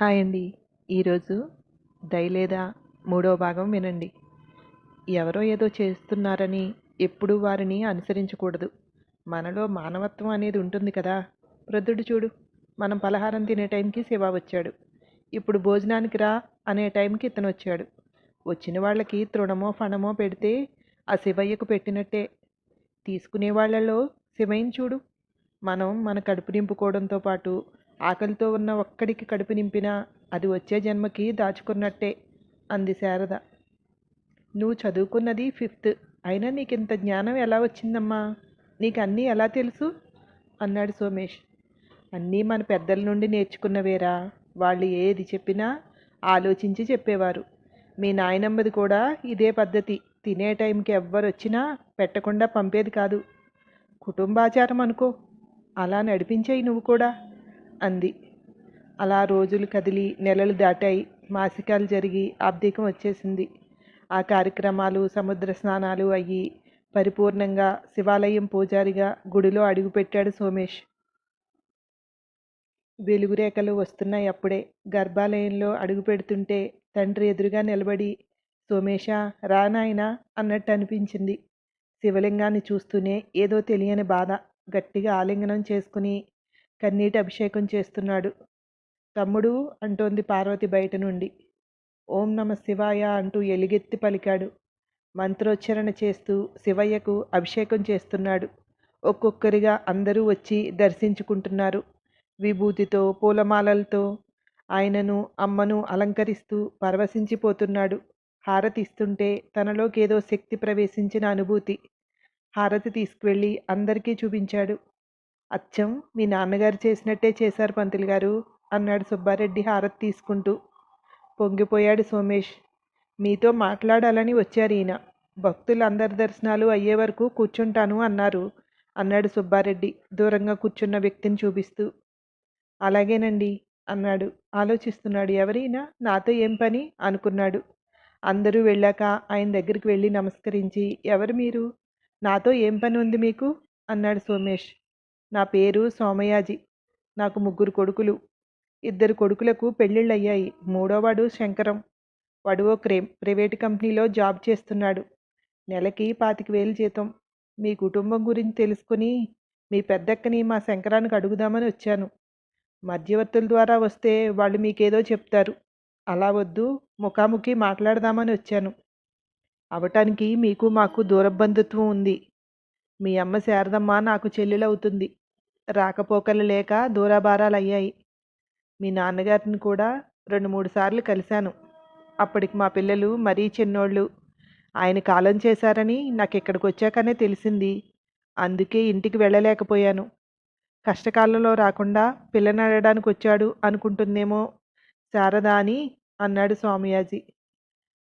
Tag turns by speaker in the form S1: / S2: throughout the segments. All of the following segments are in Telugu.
S1: హాయ్ అండి. ఈరోజు దయ లేదా భాగం వినండి. ఎవరో ఏదో చేస్తున్నారని ఎప్పుడూ వారిని అనుసరించకూడదు. మనలో మానవత్వం అనేది ఉంటుంది కదా. వృద్ధుడు చూడు మనం పలహారం తినే టైంకి శివ వచ్చాడు. ఇప్పుడు భోజనానికి రా అనే టైంకి ఇతను వచ్చాడు. వచ్చిన వాళ్ళకి తృణమో ఫణమో పెడితే ఆ శివయ్యకు పెట్టినట్టే. తీసుకునే వాళ్ళలో శివయ్యని చూడు. మనం మన కడుపు నింపుకోవడంతో పాటు ఆకలితో ఉన్న ఒక్కడికి కడుపు నింపినా అది వచ్చే జన్మకి దాచుకున్నట్టే అంది శారద. నువ్వు చదువుకున్నది ఫిఫ్త్ అయినా నీకు ఇంత జ్ఞానం ఎలా వచ్చిందమ్మా? నీకు అన్నీ ఎలా తెలుసు? అన్నాడు సోమేష్. అన్నీ మన పెద్దల నుండి నేర్చుకున్నవేరా. వాళ్ళు ఏది చెప్పినా ఆలోచించి చెప్పేవారు. మీ నాయనమ్మది కూడా ఇదే పద్ధతి. తినే టైంకి ఎవ్వరు వచ్చినా పెట్టకుండా పంపేది కాదు. కుటుంబాచారం అనుకో. అలా నడిపించాయి నువ్వు కూడా. అంది. అలా రోజులు కదిలి నెలలు దాటాయి. మాసికాలు జరిగి ఆబ్దికం వచ్చేసింది. ఆ కార్యక్రమాలు సముద్ర స్నానాలు అయ్యి పరిపూర్ణంగా శివాలయం పూజారిగా గుడిలో అడుగుపెట్టాడు సోమేష్. వెలుగురేఖలు వస్తున్నాయి అప్పుడే. గర్భాలయంలో అడుగుపెడుతుంటే తండ్రి ఎదురుగా నిలబడి సోమేష రా నాయనా అన్నట్టు అనిపించింది. శివలింగాన్ని చూస్తూనే ఏదో తెలియని బాధ గట్టిగా ఆలింగనం చేసుకుని కన్నీటి అభిషేకం చేస్తున్నాడు. తమ్ముడు అంటోంది పార్వతి బయట నుండి. ఓం నమ శివాయ అంటూ ఎలుగెత్తి పలికాడు. మంత్రోచ్చరణ చేస్తూ శివయ్యకు అభిషేకం చేస్తున్నాడు. ఒక్కొక్కరిగా అందరూ వచ్చి దర్శించుకుంటున్నారు. విభూతితో పూలమాలలతో ఆయనను అమ్మను అలంకరిస్తూ పరవశించిపోతున్నాడు. హారతి ఇస్తుంటే తనలోకేదో శక్తి ప్రవేశించిన అనుభూతి. హారతి తీసుకువెళ్ళి అందరికీ చూపించాడు. అచ్చం మీ నాన్నగారు చేసినట్టే చేశారు పంతులు గారు అన్నాడు సుబ్బారెడ్డి హారతి తీసుకుంటూ. పొంగిపోయాడు సోమేష్. మీతో మాట్లాడాలని వచ్చారు ఈయన. భక్తులు అందరి దర్శనాలు అయ్యే వరకు కూర్చుంటాను అన్నారు అన్నాడు సుబ్బారెడ్డి దూరంగా కూర్చున్న వ్యక్తిని చూపిస్తూ. అలాగేనండి అన్నాడు. ఆలోచిస్తున్నాడు ఎవరైనా నాతో ఏం పని? అనుకున్నాడు. అందరూ వెళ్ళాక ఆయన దగ్గరికి వెళ్ళి నమస్కరించి ఎవరు మీరు? నాతో ఏం పని ఉంది మీకు? అన్నాడు సోమేష్. నా పేరు సోమయాజి. నాకు ముగ్గురు కొడుకులు. ఇద్దరు కొడుకులకు పెళ్ళిళ్ళు అయ్యాయి మూడోవాడు శంకరం. వాడు ఓ క్రే ప్రైవేట్ కంపెనీలో జాబ్ చేస్తున్నాడు. నెలకి పాతిక వేలు జీతం. మీ కుటుంబం గురించి తెలుసుకుని మీ పెద్దక్కని మా శంకరానికి అడుగుదామని వచ్చాను. మధ్యవర్తుల ద్వారా వస్తే వాళ్ళు మీకేదో చెప్తారు. అలా వద్దు ముఖాముఖి మాట్లాడదామని వచ్చాను. అవటానికి మీకు మాకు దూరబంధుత్వం ఉంది. మీ అమ్మ శారదమ్మ నాకు చెల్లెలవుతుంది. రాకపోకలు లేక దూరాభారాలయ్యాయి మీ నాన్నగారిని కూడా రెండు మూడు సార్లు కలిశాను. అప్పటికి మా పిల్లలు మరీ చిన్నోళ్ళు. ఆయన కాలం చేశారని నాకు ఇక్కడికి వచ్చాకనే తెలిసింది. అందుకే ఇంటికి వెళ్ళలేకపోయాను. కష్టకాలంలో రాకుండా పిల్లని అడగడానికి వచ్చాడు అనుకుంటుందేమో శారద అని అన్నాడు స్వామియాజీ.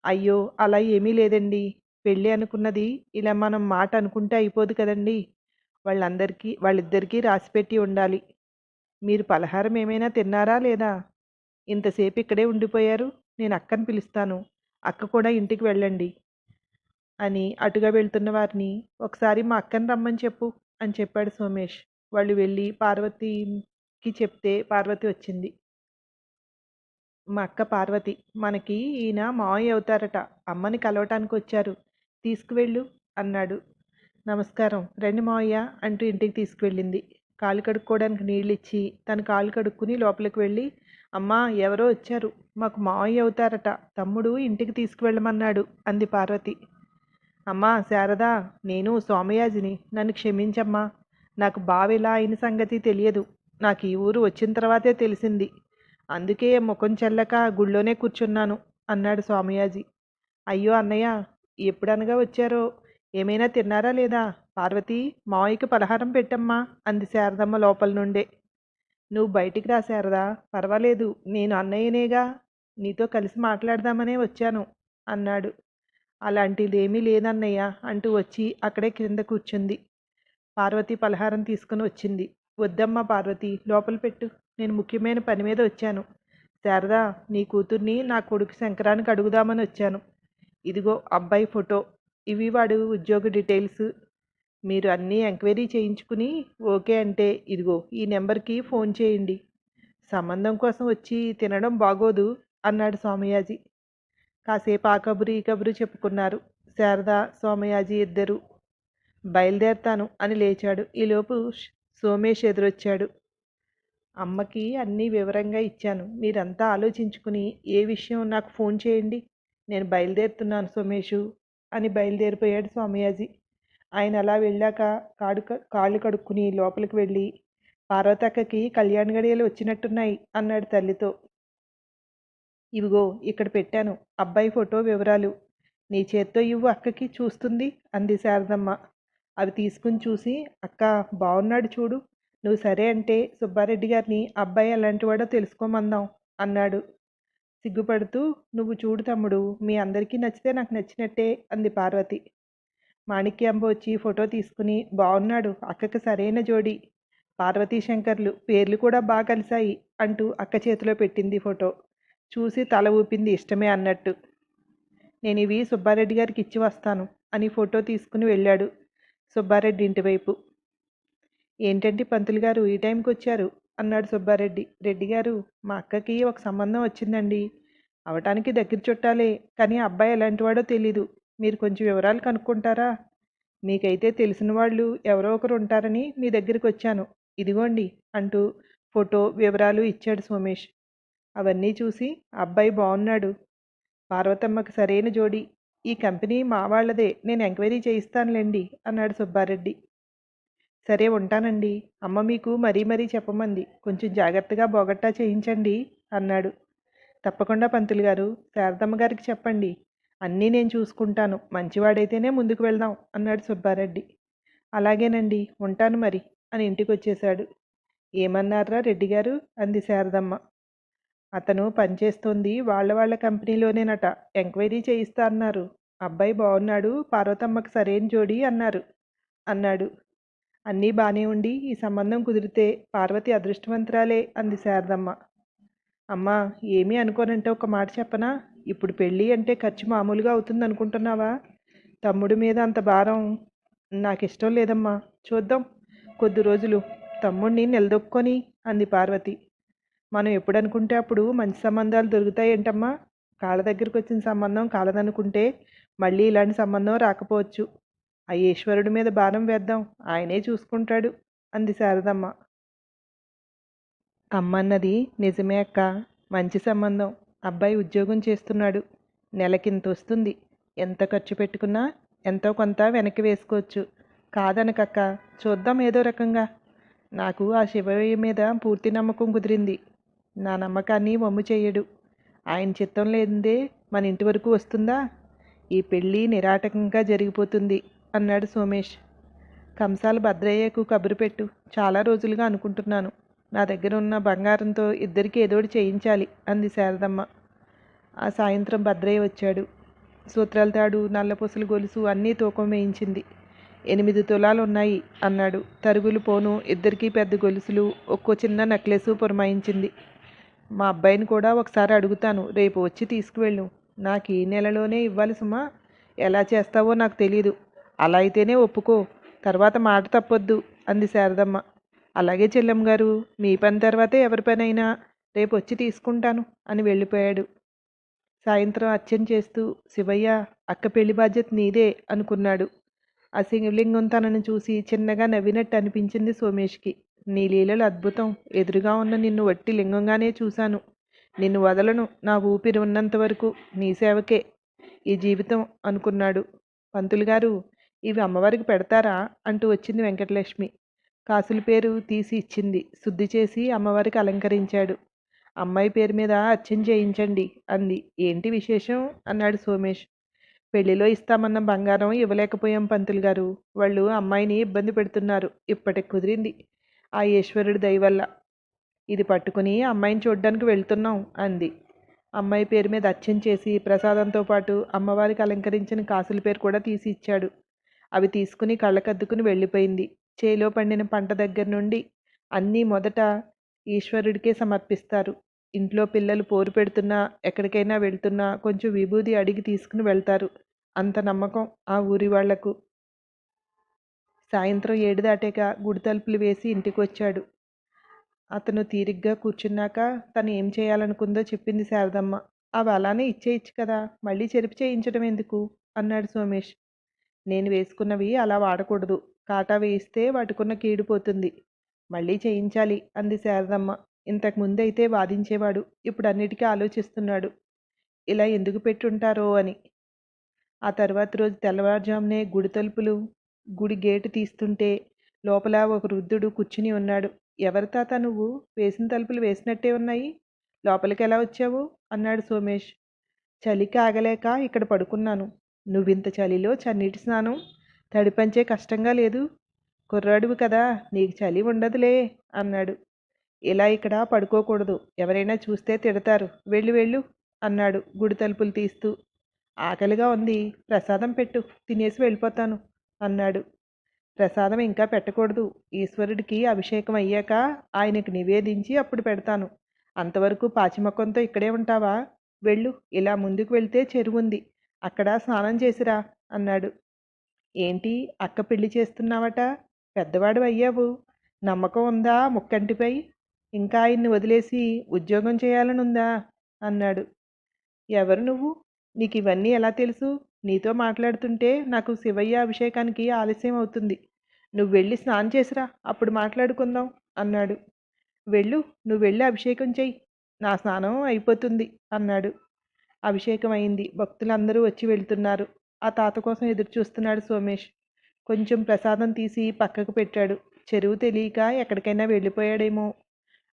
S1: అయ్యో అలా ఏమీ లేదండి. పెళ్ళి అనుకున్నది ఇలా మనం మాట అనుకుంటే అయిపోదు కదండి. వాళ్ళందరికీ వాళ్ళిద్దరికీ రాసిపెట్టి ఉండాలి. మీరు పలహారం ఏమైనా తిన్నారా లేదా? ఇంతసేపు ఇక్కడే ఉండిపోయారు. నేను అక్కని పిలుస్తాను. అక్క కూడా ఇంటికి వెళ్ళండి అని అటుగా వెళ్తున్న వారిని ఒకసారి మా అక్కని రమ్మని చెప్పు అని చెప్పాడు సోమేష్. వాళ్ళు వెళ్ళి పార్వతికి చెప్తే పార్వతి వచ్చింది. మా అక్క పార్వతి మనకి ఈయన మావయ్య అవుతారట. అమ్మని కలవటానికి వచ్చారు తీసుకువెళ్ళు అన్నాడు. నమస్కారం. రండి మావయ్య అంటూ ఇంటికి తీసుకువెళ్ళింది. కాలు కడుక్కోవడానికి నీళ్ళు ఇచ్చి తను కాలు కడుక్కుని లోపలికి వెళ్ళి అమ్మా ఎవరో వచ్చారు. మాకు మావయ్య అవుతారట. తమ్ముడు ఇంటికి తీసుకువెళ్ళమన్నాడు అంది పార్వతి. అమ్మా శారదా నేను సోమయాజిని. నన్ను క్షమించమ్మా. నాకు బావిలా అయిన సంగతి తెలియదు. నాకు ఈ ఊరు వచ్చిన తర్వాతే తెలిసింది. అందుకే ముఖం చెల్లక గుళ్ళోనే కూర్చున్నాను అన్నాడు స్వామియాజీ అయ్యో అన్నయ్య ఎప్పుడనగా వచ్చారో? ఏమైనా తిన్నారా లేదా? పార్వతి మావయ్యకి పలహారం పెట్టమ్మా అంది శారదమ్మ లోపల నుండే. నువ్వు బయటికి రా శారదా పర్వాలేదు నేను అన్నయ్యనేగా నీతో కలిసి మాట్లాడదామనే వచ్చాను అన్నాడు. అలాంటిదేమీ లేదన్నయ్య అంటూ వచ్చి అక్కడే క్రింద కూర్చుంది. పార్వతి పలహారం తీసుకుని వచ్చింది. వద్దమ్మా పార్వతి లోపల పెట్టు నేను ముఖ్యమైన పని మీద వచ్చాను. శారదా నీ కూతుర్ని నా కొడుకు శంకరానికి అడుగుదామని వచ్చాను. ఇదిగో అబ్బాయి ఫోటో. ఇవి వాడు ఉద్యోగ డీటెయిల్స్ మీరు అన్నీ ఎంక్వైరీ చేయించుకుని ఓకే అంటే ఇదిగో ఈ నెంబర్కి ఫోన్ చేయండి. సంబంధం కోసం వచ్చి తినడం బాగోదు అన్నాడు సోమయాజీ కాసేపు ఆ కబురు ఈ కబురు చెప్పుకున్నారు. శారద సోమయాజీ ఇద్దరు బయలుదేరతాను అని లేచాడు. ఈలోపు సోమేష్ ఎదురొచ్చాడు. అమ్మకి అన్నీ వివరంగా ఇచ్చాను. మీరంతా ఆలోచించుకుని ఏ విషయం నాకు ఫోన్ చేయండి. నేను బయలుదేరుతున్నాను సోమేషు. అని బయలుదేరిపోయాడు సోమయాజీ ఆయన అలా వెళ్ళాక కాడు క- కాళ్ళు కడుక్కుని లోపలికి వెళ్ళి పార్వతక్కకి కళ్యాణ గడియలు వచ్చినట్టున్నాయి అన్నాడు తల్లితో. ఇవిగో ఇక్కడ పెట్టాను. అబ్బాయి ఫోటో వివరాలు. నీ చేత్తో ఇవ్వు అక్కకి చూస్తుంది అంది శారదమ్మ. అవి తీసుకుని చూసి అక్క బాగున్నాడు చూడు. నువ్వు సరే అంటే సుబ్బారెడ్డి గారిని అబ్బాయి ఎలాంటివాడో తెలుసుకోమందాం అన్నాడు. సిగ్గుపడుతూ నువ్వు చూడు తమ్ముడు మీ అందరికీ నచ్చితే నాకు నచ్చినట్టే అంది పార్వతి. మాణిక్యాంబ వచ్చి ఫోటో తీసుకుని బాగున్నాడు అక్కకి సరైన జోడి. పార్వతీ శంకర్లు పేర్లు కూడా బాగా కలిశాయి అంటూ అక్క చేతిలో పెట్టింది ఫోటో. చూసి తల ఊపింది ఇష్టమే అన్నట్టు. నేను ఇవి సుబ్బారెడ్డి గారికి ఇచ్చి వస్తాను అని ఫోటో తీసుకుని వెళ్ళాడు సుబ్బారెడ్డి ఇంటి వైపు. ఏంటంటే పంతులు గారు ఈ టైంకి వచ్చారు అన్నాడు సుబ్బారెడ్డి. రెడ్డి గారు మా అక్కకి ఒక సంబంధం వచ్చిందండి. అవటానికి దగ్గర చుట్టాలే కానీ అబ్బాయి ఎలాంటివాడో తెలీదు. మీరు కొంచెం వివరాలు కనుక్కుంటారా? మీకైతే తెలిసిన వాళ్ళు ఎవరో ఒకరు ఉంటారని మీ దగ్గరికి వచ్చాను. ఇదిగోండి అంటూ ఫోటో వివరాలు ఇచ్చాడు సోమేష్. అవన్నీ చూసి అబ్బాయి బాగున్నాడు పార్వతమ్మకి సరైన జోడి. ఈ కంపెనీ మా వాళ్ళదే. నేను ఎంక్వైరీ చేయిస్తానులేండి అన్నాడు సుబ్బారెడ్డి. సరే ఉంటానండి. అమ్మ మీకు మరీ మరీ చెప్పమంది. కొంచెం జాగ్రత్తగా బోగట్టా చేయించండి అన్నాడు. తప్పకుండా పంతులు గారు శారదమ్మ గారికి చెప్పండి. అన్నీ నేను చూసుకుంటాను. మంచివాడైతేనే ముందుకు వెళ్దాం అన్నాడు సుబ్బారెడ్డి. అలాగేనండి ఉంటాను మరి అని ఇంటికి వచ్చేశాడు ఏమన్నారా రెడ్డి గారు? అంది శారదమ్మ. అతను పనిచేస్తోంది వాళ్ళ వాళ్ళ కంపెనీలోనేనట. ఎంక్వైరీ చేయిస్తా అన్నారు. అబ్బాయి బాగున్నాడు పార్వతమ్మకు సరైన జోడి అన్నారు అన్నాడు. అన్నీ బాగానే ఉండి ఈ సంబంధం కుదిరితే పార్వతి అదృష్టవంతురాలే అంది శారదమ్మ. అమ్మా ఏమీ అనుకోనంటే ఒక మాట చెప్పనా? ఇప్పుడు పెళ్ళి అంటే ఖర్చు మామూలుగా అవుతుంది అనుకుంటున్నావా తమ్ముడి మీద అంత భారం నాకు ఇష్టం లేదమ్మా. చూద్దాం. కొద్ది రోజులు. తమ్ముడిని నిలదొక్కొని అంది పార్వతి. మనం ఎప్పుడు అనుకుంటే అప్పుడు మంచి సంబంధాలు దొరుకుతాయేంటమ్మా? కాళ్ళ దగ్గరికి వచ్చిన సంబంధం కాలదనుకుంటే మళ్ళీ ఇలాంటి సంబంధం రాకపోవచ్చు. ఆ ఈశ్వరుడి మీద భారం వేద్దాం ఆయనే చూసుకుంటాడు అంది శారదమ్మ. అమ్మన్నది నిజమే అక్క మంచి సంబంధం అబ్బాయి ఉద్యోగం చేస్తున్నాడు నెలకింత వస్తుంది ఎంత ఖర్చు పెట్టుకున్నా ఎంతో కొంత వెనక్కి వేసుకోవచ్చు. కాదనకక్క చూద్దాం ఏదో రకంగా. నాకు ఆ శివయ్య మీద పూర్తి నమ్మకం కుదిరింది నా నమ్మకాన్ని వమ్ము చేయడు. ఆయన చిత్తం లేనిదే మన ఇంటి వరకు వస్తుందా? ఈ పెళ్ళి నిరాటకంగా జరిగిపోతుంది. అన్నాడు సోమేష్. కంసాల భద్రయ్యకు కబురు పెట్టు. చాలా రోజులుగా అనుకుంటున్నాను. నా దగ్గర ఉన్న బంగారంతో ఇద్దరికి ఏదోటి చేయించాలి అంది శారదమ్మ. ఆ సాయంత్రం భద్రయ్య వచ్చాడు. సూత్రాల తాడు నల్లపూసల గొలుసు అన్నీ తూకం వేయించింది. ఎనిమిది తులాలు ఉన్నాయి అన్నాడు. తరుగులు పోను ఇద్దరికీ పెద్ద గొలుసులు ఒక్కో చిన్న నెక్లెసు పురమాయించింది. మా అబ్బాయిని కూడా ఒకసారి అడుగుతాను రేపు వచ్చి తీసుకువెళ్ళు. నాకు ఈ నెలలోనే ఇవ్వాలి సుమా. ఎలా చేస్తావో నాకు తెలీదు. అలా అయితేనే ఒప్పుకో. తర్వాత మాట తప్పొద్దు అంది శారదమ్మ. అలాగే చెల్లెమ్మ గారు మీ పని తర్వాతే ఎవరి పనైనా రేపు వచ్చి తీసుకుంటాను అని వెళ్ళిపోయాడు. సాయంత్రం అర్చన చేస్తూ శివయ్య అక్క పెళ్ళి బాధ్యత నీదే అనుకున్నాడు. ఆ శివలింగం తనను చూసి చిన్నగా నవ్వినట్టు అనిపించింది సోమేష్కి. నీ లీలలు అద్భుతం. ఎదురుగా ఉన్న నిన్ను వట్టి లింగంగానే చూశాను. నిన్ను వదలను. నా ఊపిరి ఉన్నంత వరకు నీ సేవకే. ఈ జీవితం అనుకున్నాడు. పంతులు గారు ఇవి అమ్మవారికి పెడతారా? అంటూ వచ్చింది వెంకటలక్ష్మి. కాసుల పేరు తీసి ఇచ్చింది. శుద్ధి చేసి అమ్మవారికి అలంకరించాడు. అమ్మాయి పేరు మీద అర్చన చేయించండి అంది. ఏంటి విశేషం? అన్నాడు సోమేష్. పెళ్ళిలో ఇస్తామన్న బంగారం ఇవ్వలేకపోయాం పంతులు గారు. వాళ్ళు అమ్మాయిని ఇబ్బంది పెడుతున్నారు. ఇప్పటికి కుదిరింది. ఆ ఈశ్వరుడి దయవల్ల ఇది పట్టుకుని అమ్మాయిని చూడ్డానికి వెళ్తున్నాం అంది. అమ్మాయి పేరు మీద అచ్చం చేసి ప్రసాదంతో పాటు అమ్మవారికి అలంకరించిన కాసుల పేరు కూడా తీసి ఇచ్చాడు. అవి తీసుకుని కళ్ళకద్దుకుని వెళ్ళిపోయింది. చేలో పండిన పంట దగ్గర నుండి అన్నీ మొదట ఈశ్వరుడికే సమర్పిస్తారు. ఇంట్లో పిల్లలు పోరు పెడుతున్నా ఎక్కడికైనా వెళ్తున్నా కొంచెం విభూది అడిగి తీసుకుని వెళ్తారు. అంత నమ్మకం ఆ ఊరి వాళ్ళకు. సాయంత్రం ఏడు దాటాక గుడి తలుపులు వేసి ఇంటికి వచ్చాడు అతను తీరిగ్గా కూర్చున్నాక తను ఏం చేయాలనుకుందో చెప్పింది శారదమ్మ. అవి అలానే ఇచ్చేయచ్చు కదా! మళ్ళీ చెరిపి చేయించడం ఎందుకు? అన్నాడు సోమేష్. నేను వేసుకున్నవి అలా వాడకూడదు. కాటా వేయిస్తే వాటికున్న కీడిపోతుంది మళ్ళీ చేయించాలి అంది శారదమ్మ. ఇంతకు ముందైతే వాదించేవాడు. ఇప్పుడు అన్నిటికీ ఆలోచిస్తున్నాడు. ఇలా ఎందుకు పెట్టుంటారో అని. ఆ తర్వాత రోజు తెల్లవారుజామునే గుడి తలుపులు గుడి గేటు తీస్తుంటే లోపల ఒక వృద్ధుడు కూర్చుని ఉన్నాడు. ఎవరి తాత నువ్వు? వేసిన తలుపులు వేసినట్టే ఉన్నాయి. లోపలికి ఎలా వచ్చావు? అన్నాడు సోమేష్. చలికి ఆగలేక ఇక్కడ పడుకున్నాను. నువ్వింత చలిలో చన్నీటి స్నానం. తడిపంచే కష్టంగా లేదు. కుర్రాడువు కదా నీకు చలి ఉండదులే అన్నాడు. ఇలా ఇక్కడ పడుకోకూడదు. ఎవరైనా చూస్తే తిడతారు. వెళ్ళు వెళ్ళు అన్నాడు గుడి తలుపులు తీస్తూ. ఆకలిగా ఉంది. ప్రసాదం పెట్టు. తినేసి వెళ్ళిపోతాను అన్నాడు. ప్రసాదం ఇంకా పెట్టకూడదు. ఈశ్వరుడికి అభిషేకం అయ్యాక ఆయనకు నివేదించి అప్పుడు పెడతాను. అంతవరకు పాచిమొక్కంతో ఇక్కడే ఉంటావా? వెళ్ళు. ఇలా ముందుకు వెళ్తే చెరువుంది. అక్కడ స్నానం చేసిరా? అన్నాడు. ఏంటి? అక్క పెళ్ళి చేస్తున్నావట? పెద్దవాడు అయ్యావు. నమ్మకం ఉందా? ముక్కంటిపై? ఇంకా ఆయన్ని వదిలేసి ఉద్యోగం చేయాలనుందా? అన్నాడు. ఎవరు నువ్వు? నీకు ఇవన్నీ ఎలా తెలుసు? నీతో మాట్లాడుతుంటే నాకు శివయ్య అభిషేకానికి ఆలస్యం అవుతుంది. నువ్వు వెళ్ళి స్నానం చేసిరా? అప్పుడు మాట్లాడుకుందాం అన్నాడు. వెళ్ళు నువ్వు వెళ్ళి అభిషేకం చెయ్యి. నా స్నానం అయిపోతుంది అన్నాడు. అభిషేకం అయింది భక్తులందరూ వచ్చి వెళ్తున్నారు. ఆ తాత కోసం ఎదురు చూస్తున్నాడు సోమేష్. కొంచెం ప్రసాదం తీసి పక్కకు పెట్టాడు. చెరువు తెలియక ఎక్కడికైనా వెళ్ళిపోయాడేమో.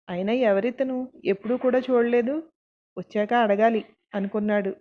S1: అయినా ఎవరితను? ఎప్పుడూ కూడా చూడలేదు. వచ్చాక అడగాలి అనుకున్నాడు.